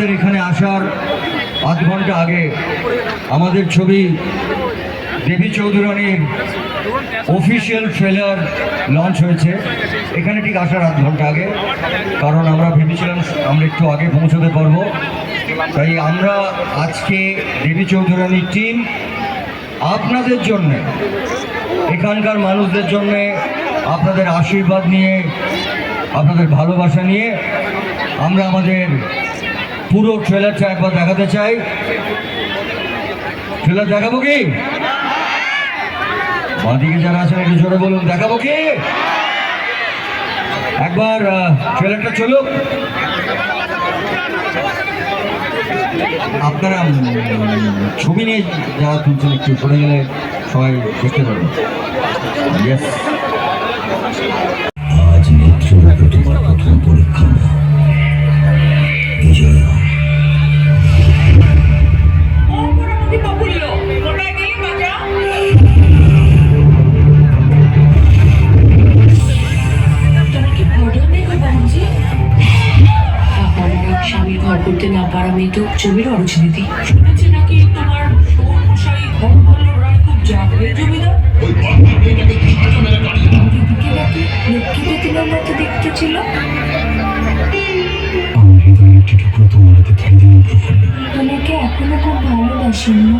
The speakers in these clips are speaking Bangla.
আমাদের এখানে আসার আধ ঘণ্টা আগে আমাদের ছবি দেবী চৌধুরানীর অফিসিয়াল ট্রেলার লঞ্চ হয়েছে। এখানে ঠিক আসার আধ ঘণ্টা আগে, কারণ আমরা ভেবেছিলাম আমরা একটু আগে পৌঁছতে পারব। তাই আমরা আজকে দেবী চৌধুরানীর টিম আপনাদের জন্যে, এখানকার মানুষদের জন্যে আপনাদের আশীর্বাদ নিয়ে, আপনাদের ভালোবাসা নিয়ে আমরা আমাদের পুরো ট্রেলারটা একবার দেখাতে চাই। ট্রেলার দেখাবো কি? বাঁদিকে যারা আছেন, একটু জোরে বলুন, দেখাবো কি? একবার ট্রেলারটা চলুক। আপনারা ছবি নিয়ে যারা তুলছেন, একটু সরে গেলে সবাই দেখতে পারবেন। আজ তোমার প্রথম পরীক্ষা। জমির অরুচি শুনেছি নাকি তোমার সৌরমশাই ভঙ্গল রায় খুব জাগবে জমিদার? দিদিকে নাকি মতো দেখতে ছিল। তোমার তোমাকে এখনও খুব ভালোবাসেন না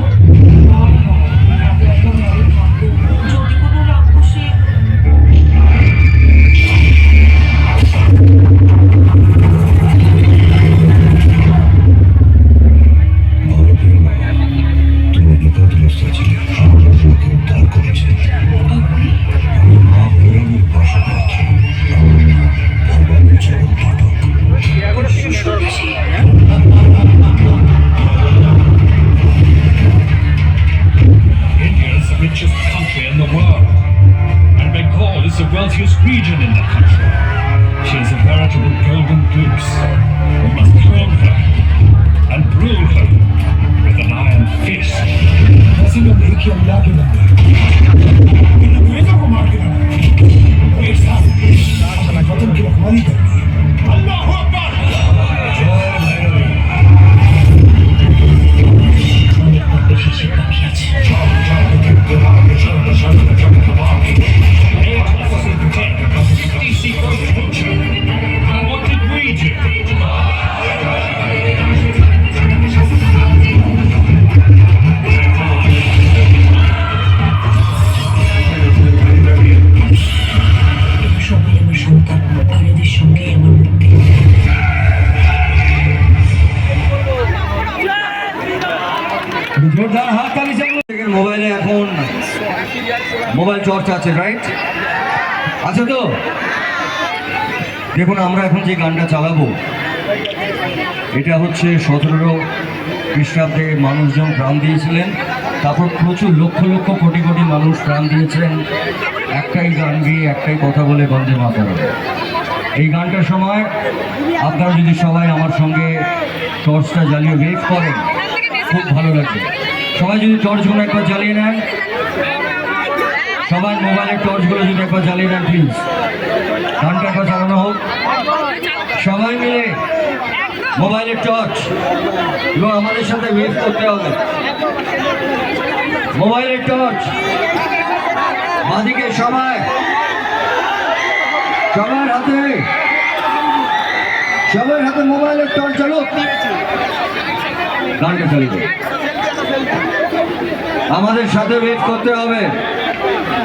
মোবাইল চর্চা আছে রাইট আছে তো? দেখুন, আমরা এখন যে গানটা চালাবো, এটা হচ্ছে সতেরো খ্রিস্টাব্দে মানুষজন প্রাণ দিয়েছিলেন। তারপর প্রচুর লক্ষ লক্ষ কোটি কোটি মানুষ প্রাণ দিয়েছেন একটাই গান গিয়ে একটাই কথা বলে বন্দে মাতারম। এই গানটার সময় আপনারা যদি সবাই আমার সঙ্গে টর্চটা জ্বালিয়ে ওয়েট করেন, খুব ভালো লাগবে। সবাই যদি টর্চগুলো একবার জ্বালিয়ে নেন। সবাই মোবাইলের টর্চগুলো যদি একবার জ্বালিয়ে নেন প্লিজ গানটা একবার চালানো হোক। সবাই মিলে মোবাইলের টর্চ এবং আমাদের সাথে ওয়েট করতে হবে। মোবাইলের টর্চ। বাদিকে সবাই। সবার হাতে। সবার হাতে মোবাইলের টর্চ চালুক গানটা চালিয়ে আমাদের সাথে ওয়েট করতে হবে।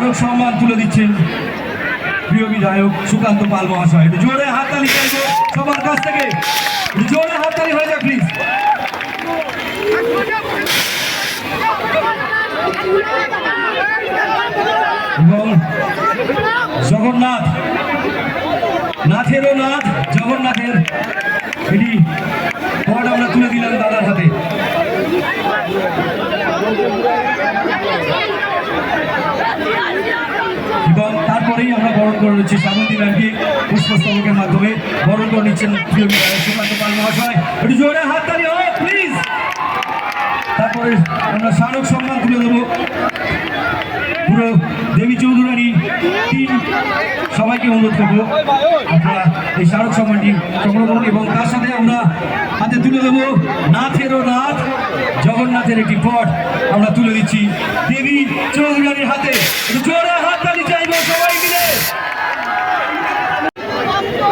স্মারক সম্মান তুলে দিচ্ছেন প্রিয় বিধায়ক সুকান্ত পাল মহাশয়। জোরে হাততালি সবার কাছ থেকে। জোরে হাততালি হয়ে যায় প্লিজ জগন্নাথ, নাথেরও নাথ, জগন্নাথের এটি পট আমরা তুলে দিলাম করেছি শ্যামন্তী ম্যামকে পুষ্পস্তবকের মাধ্যমে? বরণ করে নিচ্ছেন সুকান্ত পাল মহাশয়। একটু জোরে হাত দাঁড়িয়ে হয় প্লিজ তারপরে আমরা স্মারক সম্মান তুলে দেব পুরো দেবী চৌধুরানী তিন সবাইকে অনুরোধ করব। আপনারা এই স্মারক সম্মানটি সংগ্রহ করুন এবং তার সাথে আমরা হাতে তুলে দেবো নাথেরও নাথ। জগন্নাথের একটি পট আমরা তুলে দিচ্ছি দেবী চৌধুরানীর হাতে। জোরে হাত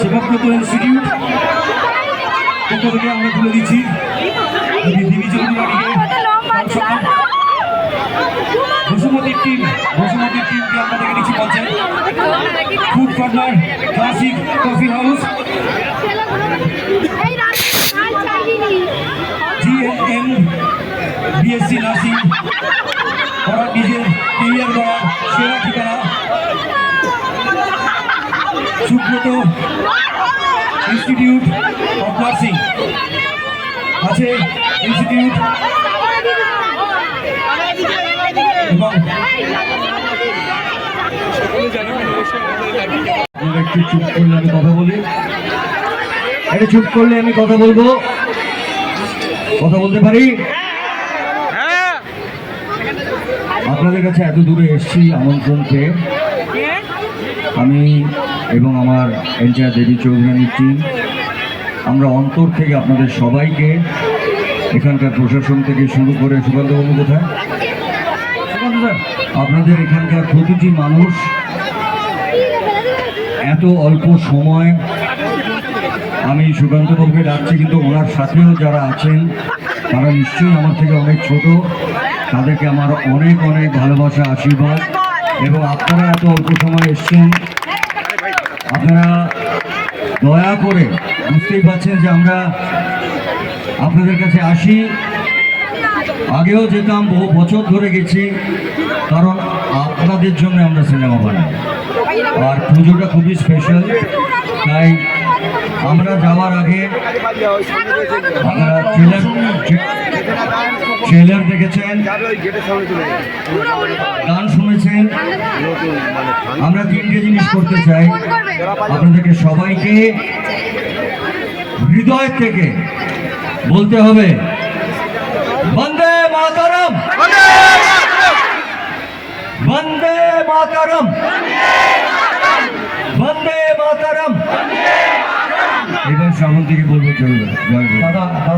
সেবাব্রত ইনস্টিটিউট পক্ষ থেকে আমরা তুলে দিচ্ছি। বসুমতির টিম বসুমতির টিমকে আমরা দেখে food corner classic coffee house GNM BSc nursing করার নিজের কেরিয়ার করার সেরা ঠিকানা সুব্রত ইনস্টিটিউট অফ নার্সিং আছে ইনস্টিটিউট একটু চুপ করলে আমি কথা বলি। একটু চুপ করলে আমি কথা বলব। কথা বলতে পারি? আপনাদের কাছে এত দূরে এসেছি আমন্ত্রণ আমি এবং আমার এনটিআর দেবী চৌধুরানীর টিম আমরা অন্তর থেকে আপনাদের সবাইকে এখানকার প্রশাসন থেকে শুরু করে সুকান্তবাবু কোথায়? আপনাদের এখানকার প্রতিটি মানুষ এত অল্প সময় আমি সুকান্তবাবুকে ডাকছি, কিন্তু ওনার সাথেও যারা আছেন, তারা নিশ্চয়ই আমার থেকে অনেক ছোট। তাদেরকে আমার অনেক অনেক ভালোবাসা, আশীর্বাদ। এবং আপনারা এত অল্প সময় এসছেন আপনারা দয়া করে বুঝতেই পারছেন যে আমরা আপনাদের কাছে আসি। আগেও যেতাম, বহু বছর ধরে গেছি, কারণ আপনাদের জন্য আমরা সিনেমা বানাই। আর পুজোটা খুবই স্পেশাল তাই আমরা যাওয়ার আগে আপনারা ট্রেলার দেখেছেন? গান শুনেছেন? আমরা তিনটে জিনিস করতে চাই। আপনাদেরকে সবাইকে হৃদয় থেকে বলতে হবে, বন্দে মাতারম! বন্দে মাতারম! বন্দে মাতারম! এবার শ্রাবণ থেকে বলব। দাদা দাদা